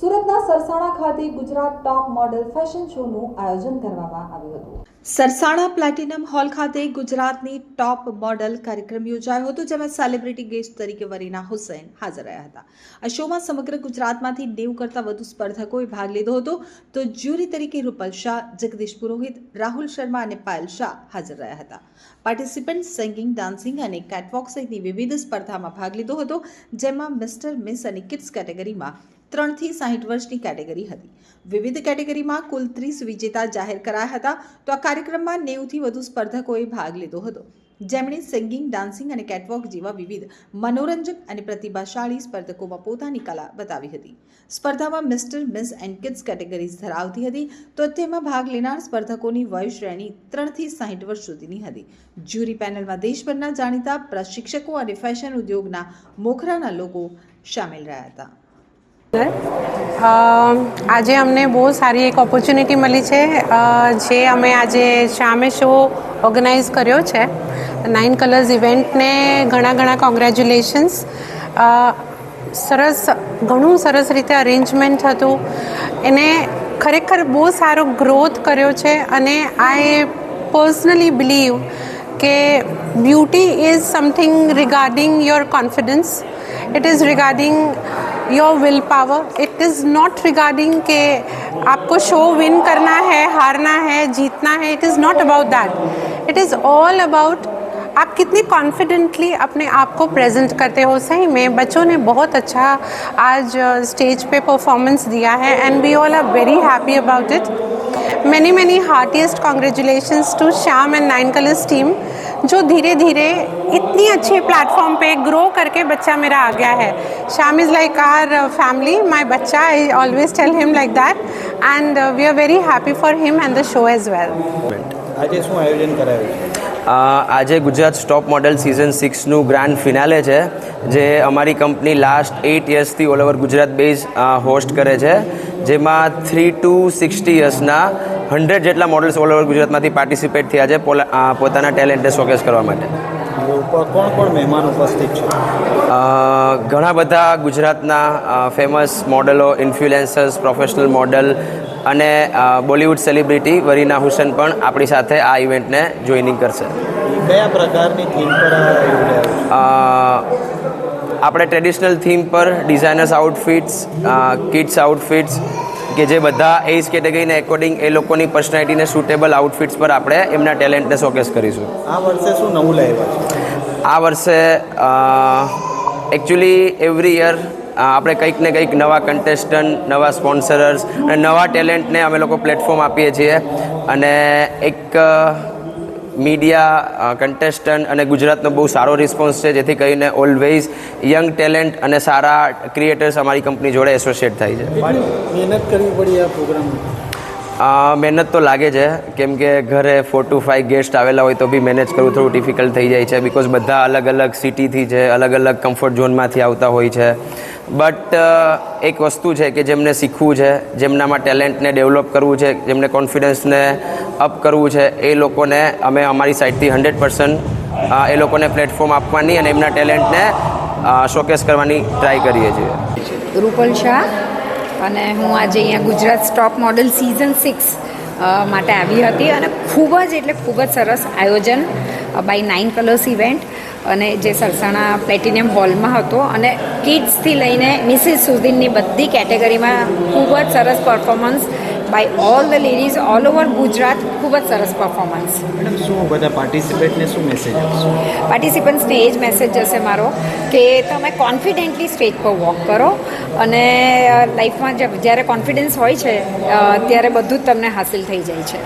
સુરતના સરસાણા ખાતે ગુજરાત ટોપ model fashion શોનું આયોજન કરવામાં આવ્યું હતું. સરસાણા પ્લેટિનમ હોલ ખાતે ગુજરાતની ટોપ મોડલ કાર્યક્રમ યોજાયો હતો, જેમાં સેલિબ્રિટી ગેસ્ટ તરીકે વરીના હુસૈન હાજર રહ્યા હતા. આ શોમાં સમગ્ર ગુજરાતમાંથી નેવું કરતાં વધુ સ્પર્ધકોએ ભાગ લીધો હતો. તો જ્યુરી તરીકે રૂપલ શાહ, જગદીશ પુરોહિત, રાહુલ શર્મા અને પાયલ શાહ હાજર રહ્યા હતા. પાર્ટિસિપન્ટ સિંગિંગ, ડાન્સિંગ અને કેટવોક સહિતની વિવિધ સ્પર્ધામાં ભાગ લીધો હતો, જેમાં મિસ્ટર મિસ અને કિડ્સ કેટેગરીમાં ત્રણથી સાહીઠ વર્ષની કેટેગરી હતી. વિવિધ કેટેગરીમાં કુલ ત્રીસ વિજેતા જાહેર કરાયા હતા. તો આ કાર્યક્રમમાં નેવુંથી વધુ સ્પર્ધકોએ ભાગ લીધો હતો. જેમણે સિંગિંગ, ડાન્સિંગ અને કેટવોક જેવા વિવિધ મનોરંજક અને પ્રતિભાશાળી સ્પર્ધકોમાં પોતાની કલા બતાવી હતી. સ્પર્ધામાં mister, miss and kids categories ધરાવતી હતી. તો તેમાં ભાગ લેનાર સ્પર્ધકોની વય શ્રેણી ત્રણથી સાહીઠ વર્ષ સુધીની હતી. જ્યુરી પેનલમાં દેશભરના જાણીતા પ્રશિક્ષકો અને ફેશન ઉદ્યોગના મોખરાના લોકો સામેલ રહ્યા હતા. આજે અમને બહુ સારી એક ઓપોર્ચ્યુનિટી મળી છે જે અમે આજે શામે શો ઓર્ગેનાઇઝ કર્યો છે. નાઇન કલર્સ ઇવેન્ટને ઘણા ઘણા કોંગ્રેચ્યુલેશન્સ સરસ, ઘણું સરસ રીતે અરેન્જમેન્ટ હતું. એને ખરેખર બહુ સારો ગ્રોથ કર્યો છે અને આઈ પર્સનલી બિલીવ કે beauty is something regarding your confidence it is regarding your will power it is not regarding के आपको शो विन करना है, हारना है, जीतना है it is not about that it is all about आप कितनी कॉन्फिडेंटली अपने आप को प्रेजेंट करते हो। सही में बच्चों ने बहुत अच्छा आज स्टेज पे परफॉर्मेंस दिया है and we all are very happy about it many many heartiest congratulations to Shyam and nine colours team जो धीरे धीरे इतनी अच्छे प्लेटफॉर्म पे ग्रो करके बच्चा मेरा आ गया है Shyam is like our family my बच्चा I always tell him like that and we are very happy for him and the show as well આજે શું આયોજન કરાયું છે અ, આજે Gujarat stop model season સિક્સનું grand finale છે જે અમારી company last eight યર્સથી all over Gujarat base host કરે છે જેમાં થ્રી ટુ સિક્સટી યર્સના હંડ્રેડ જેટલા મોડલ્સ ઓલ ઓવર ગુજરાતમાંથી પાર્ટિસિપેટ થયા છે પોલા- પોતાના ટેલેન્ટને શોકેસ કરવા માટે. કોણ કોણ મહેમાન ઉપસ્થિત છે? ઘણા બધા ગુજરાતના ફેમસ મોડલો ઇન્ફ્લુએન્સર્સ પ્રોફેશનલ મોડલ અને બોલિવૂડ સેલિબ્રિટી વરીના હુસેન પણ આપણી સાથે આ ઇવેન્ટને જોઈનિંગ કરશે. કયા પ્રકારની થીમ પર આપણે ટ્રેડિશનલ થીમ પર ડિઝાઇનર્સ આઉટફિટ્સ કિડ્સ આઉટફિટ્સ કે જે બધા એજ કેટેગરીને એકોર્ડિંગ એ લોકોની પર્સનાલિટીને સુટેબલ આઉટફિટ્સ પર આપણે એમના ટેલેન્ટને શોકેસ કરીશું. આ વર્ષે શું નવું લાવ્યા છે? આ વર્ષે એકચ્યુઅલી એવરી યર આપણે કંઈક ને કંઈક નવા કન્ટેસ્ટન્ટ નવા સ્પોન્સરર્સ અને નવા ટેલેન્ટને અમે લોકો પ્લેટફોર્મ આપીએ છીએ. અને એક મીડિયા કન્ટેસ્ટન્ટ અને ગુજરાતનો બહુ સારો રિસ્પોન્સ છે જેથી કરીને ઓલવેઝ યંગ ટેલેન્ટ અને સારા ક્રિએટર્સ અમારી કંપની જોડે એસોસિએટ થાય છે. મહેનત કરવી પડી આ પ્રોગ્રામ મહેનત તો લાગે છે કેમ કે ઘરે ફોર ટુ ફાઇવ ગેસ્ટ આવેલા હોય તો બી મેનેજ કરવું થોડું ડિફિકલ્ટ થઈ જાય છે બિકોઝ બધા અલગ અલગ સિટીથી છે અલગ અલગ કમ્ફર્ટ ઝોનમાંથી આવતા હોય છે. બટ એક વસ્તુ છે કે જેમને શીખવું છે જેમનામાં ટેલેન્ટને ડેવલપ કરવું છે જેમને કોન્ફિડન્સને અપ કરવું છે એ લોકોને અમે અમારી સાઈડથી હંડ્રેડ પર્સન્ટ એ લોકોને પ્લેટફોર્મ આપવાની અને એમના ટેલેન્ટને શોકેસ કરવાની ટ્રાય કરીએ છીએ. રૂપલ શાહ અને હું આજે અહીંયા Gujarat stop model season six માટે આવી હતી અને ખૂબ જ એટલે ખૂબ જ સરસ આયોજન બાય નાઇન કલર્સ ઇવેન્ટ અને જે સરસાણા પ્લેટિનિયમ હોલમાં હતો અને કિડ્સથી લઈને મિસિસ સુધીની બધી કેટેગરીમાં ખૂબ જ સરસ performance by all the ladies all over Gujarat ખૂબ જ સરસ પરફોર્મન્સ મેડમ શું બધા પાર્ટિસિપેટને શું મેસેજ આપશો? પાર્ટિસિપન્ટ્સને એ જ મેસેજ જશે મારો કે તમે કોન્ફિડન્ટલી સ્ટેજ પર વોક કરો અને લાઈફમાં જ્યારે કોન્ફિડન્સ હોય છે ત્યારે બધું જ તમને હાસિલ થઈ જાય છે.